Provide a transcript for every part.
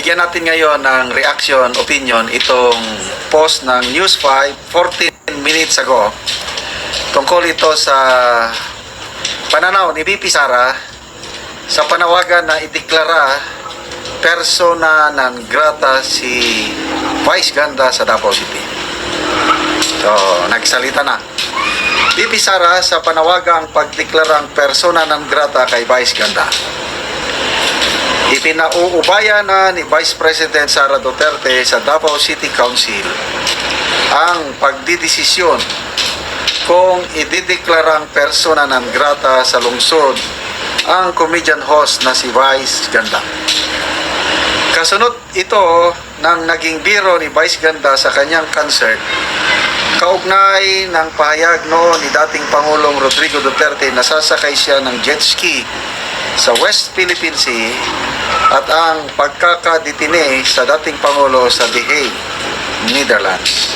Bigyan natin ngayon ng reaction, opinion, itong post ng News 5, 14 minutes ago. Tungkol ito sa pananaw ni BP Sara sa panawagan na ideklara persona non grata si Vice Ganda sa Davao City. So, nagsalita na. BP Sara sa panawagang pagdeklarang persona non grata kay Vice Ganda. Ipinauubaya na ni Vice President Sara Duterte sa Davao City Council ang pagdidesisyon kung idideklarang persona non grata sa lungsod ang comedian host na si Vice Ganda. Kasunod ito ng naging biro ni Vice Ganda sa kanyang concert kaugnay ng pahayag noon ni dating Pangulong Rodrigo Duterte na sasakay siya ng jet ski sa West Philippine Sea at ang pagkakaditine sa dating Pangulo sa The Hague, Netherlands.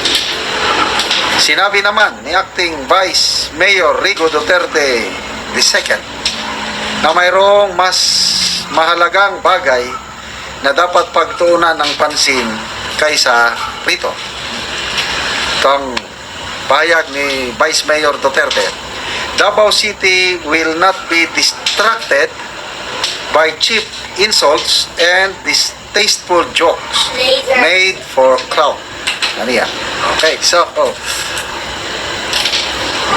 Sinabi naman ni Acting Vice Mayor Rigo Duterte II na mayroong mas mahalagang bagay na dapat pagtuunan ng pansin kaysa rito. Itong pahayag ni Vice Mayor Duterte, Davao City will not be distracted by cheap insults and distasteful jokes made for clout. Ano yan? Okay, so, oh.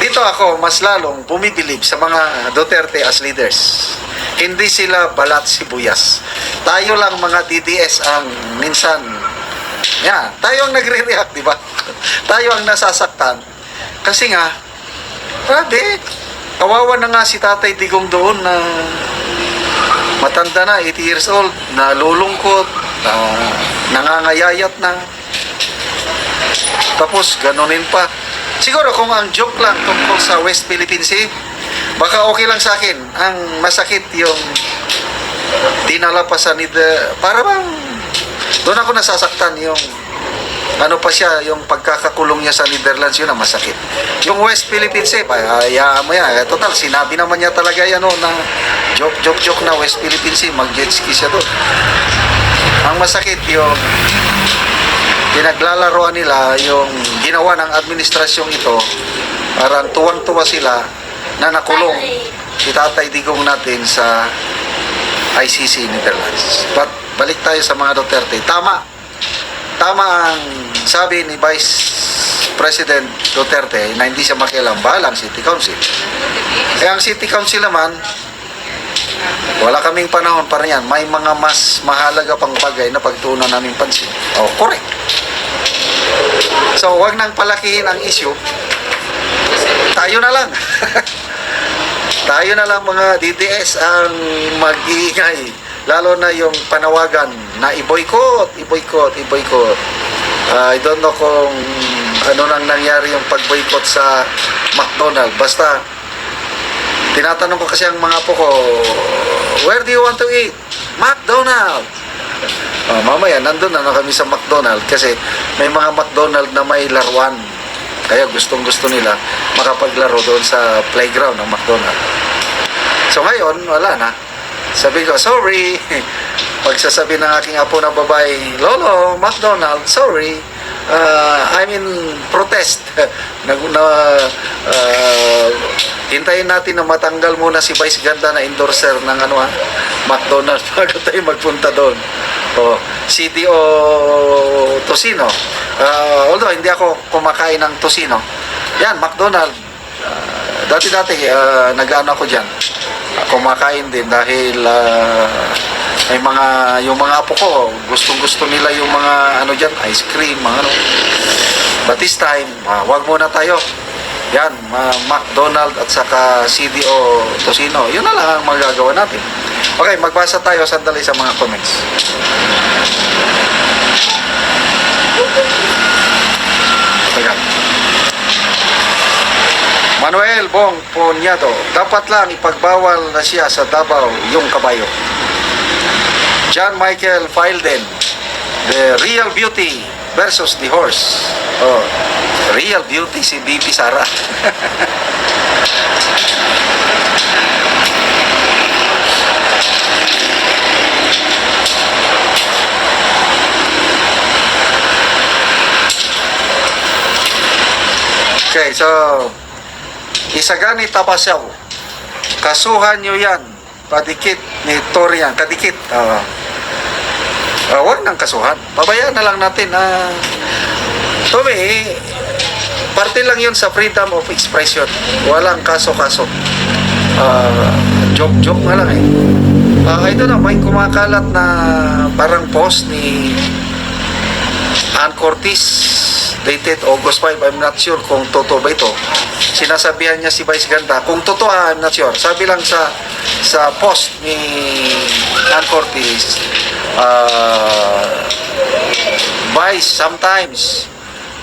dito ako mas lalong bumibilib sa mga Duterte as leaders. Hindi sila balat sibuyas. Tayo lang mga DDS ang minsan, yeah, tayo ang nagre-react, di ba? tayo ang nasasaktan. Kasi nga, grabe, kawawa na nga si Tatay Digong doon na matanda na, 80 years old, na lulungkot, na nangangayayat na. Tapos, ganunin pa. Siguro kung ang joke lang tungkol sa West Philippine Sea, baka okay lang sa akin. Ang masakit yung dinala pa sa nida, para bang doon ako nasasaktan yung ano pa siya, yung pagkakakulong niya sa Netherlands, yun ang masakit. Yung West Philippine Sea, hayaan mo yan. Eh, Total, sinabi naman niya talaga yan, no, na joke, joke, joke na West Philippine Sea, mag-jet ski siya doon. Ang masakit yung pinaglalaroan nila yung ginawa ng administrasyong ito parang tuwang-tuwa sila na nakulong si Tatay Digong natin sa ICC Netherlands. But balik tayo sa mga Duterte. Tama. Tama ang sabi ni Vice President Duterte na hindi siya makialam balang City Council. Eh ang City Council naman, wala kaming panahon para yan. May mga mas mahalaga pang bagay na pagtuunan namin pansin. Oh, correct. So, wag nang palakihin ang issue. Tayo na lang. tayo na lang mga DDS ang mag-iingay. Lalo na yung panawagan na i-boycott, i-boycott, i-boycott. Ah, I don't know kung ano nang nangyari yung pag-boycott sa McDonald. Basta, tinatanong ko kasi ang mga po ko, where do you want to eat? McDonald! Oh, mamaya, nandun na, kami sa McDonald kasi may mga McDonald na may laruan. Kaya gustong gusto nila makapaglaro doon sa playground ng McDonald. So ngayon, wala na. Sabi ko, sorry. Pagsasabi ng aking apo na babae, Lolo, McDonald, sorry. Uh, I'm in protest. Nag, na, uh, hintayin natin na matanggal muna si Vice Ganda na endorser ng ano ha, McDonald's bago tayo magpunta doon. O, CDO Tosino. Uh, although hindi ako kumakain ng Tosino. Yan, McDonald. Uh, dati-dati uh, nag-ano ako dyan. Kumakain din dahil uh, may mga yung mga apo ko gustong gusto nila yung mga ano diyan ice cream mga ano. But this time uh, wag muna tayo. Yan uh, McDonald at saka CDO Tosino. Yun na lang ang magagawa natin. Okay magbasa tayo sandali sa mga comments. Teka. Manuel Bong Ponyado, dapat lang ipagbawal na siya sa Davao yung kabayo. John Michael Filden, The Real Beauty versus The Horse. Oh, Real Beauty si BP Sara. okay, so Isagani Tapasaw. Kasuhan nyo yan. Padikit ni Torian. Kadikit. Uh, uh, huwag nang kasuhan. Pabayaan na lang natin. Uh, to me, parte lang yun sa freedom of expression. Walang kaso-kaso. Uh, joke-joke nga lang eh. Uh, ito na, may kumakalat na parang post ni Ann Cortez dated August 5. I'm not sure kung totoo ba ito. Sinasabihan niya si Vice Ganda. Kung totoo, I'm not sure. Sabi lang sa sa post ni Ann Cortez, uh, Vice, sometimes,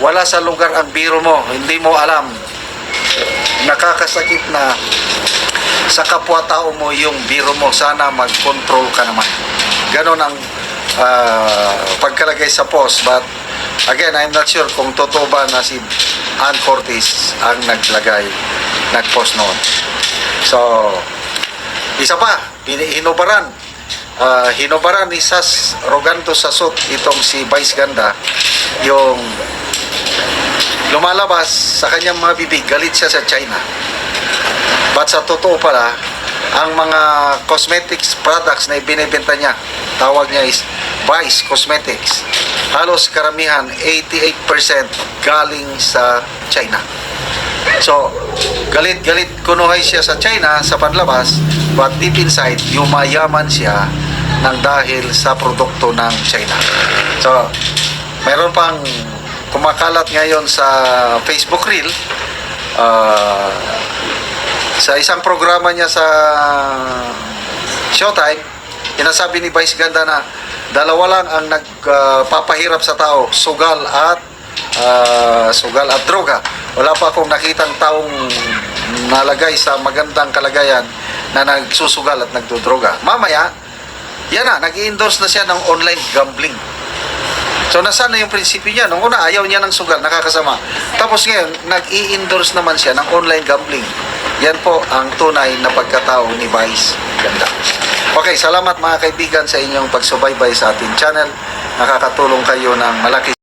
wala sa lugar ang biro mo. Hindi mo alam. Nakakasakit na sa kapwa-tao mo yung biro mo. Sana mag-control ka naman. Ganon ang ah, pagkalagay sa post. But again, I'm not sure kung totoo ba na si Ann Cortez ang naglagay, nag-post noon. So, isa pa, hin- hinubaran. Ah, hinubaran ni Sas Roganto Sasot itong si Vice Ganda yung lumalabas sa kanyang mga bibig galit siya sa China. But sa totoo pala, ang mga cosmetics products na ibinibenta niya, tawag niya is Vice Cosmetics. Halos karamihan, 88% galing sa China. So, galit-galit kunuhay siya sa China sa panlabas, but deep inside, yumayaman siya ng dahil sa produkto ng China. So, mayroon pang kumakalat ngayon sa Facebook Reel, ah, sa isang programa niya sa Showtime, inasabi ni Vice Ganda na dalawa lang ang nagpapahirap sa tao, sugal at ah, sugal at droga. Wala pa akong nakitang taong nalagay sa magandang kalagayan na nagsusugal at nagdodroga. Mamaya, yan na, nag-endorse na siya ng online gambling. So nasaan na yung prinsipyo niya? Nung una, ayaw niya ng sugal, nakakasama. Tapos ngayon, nag-i-endorse naman siya ng online gambling. Yan po ang tunay na pagkatao ni Vice Ganda. Okay, salamat mga kaibigan sa inyong pagsubaybay sa ating channel. Nakakatulong kayo ng malaki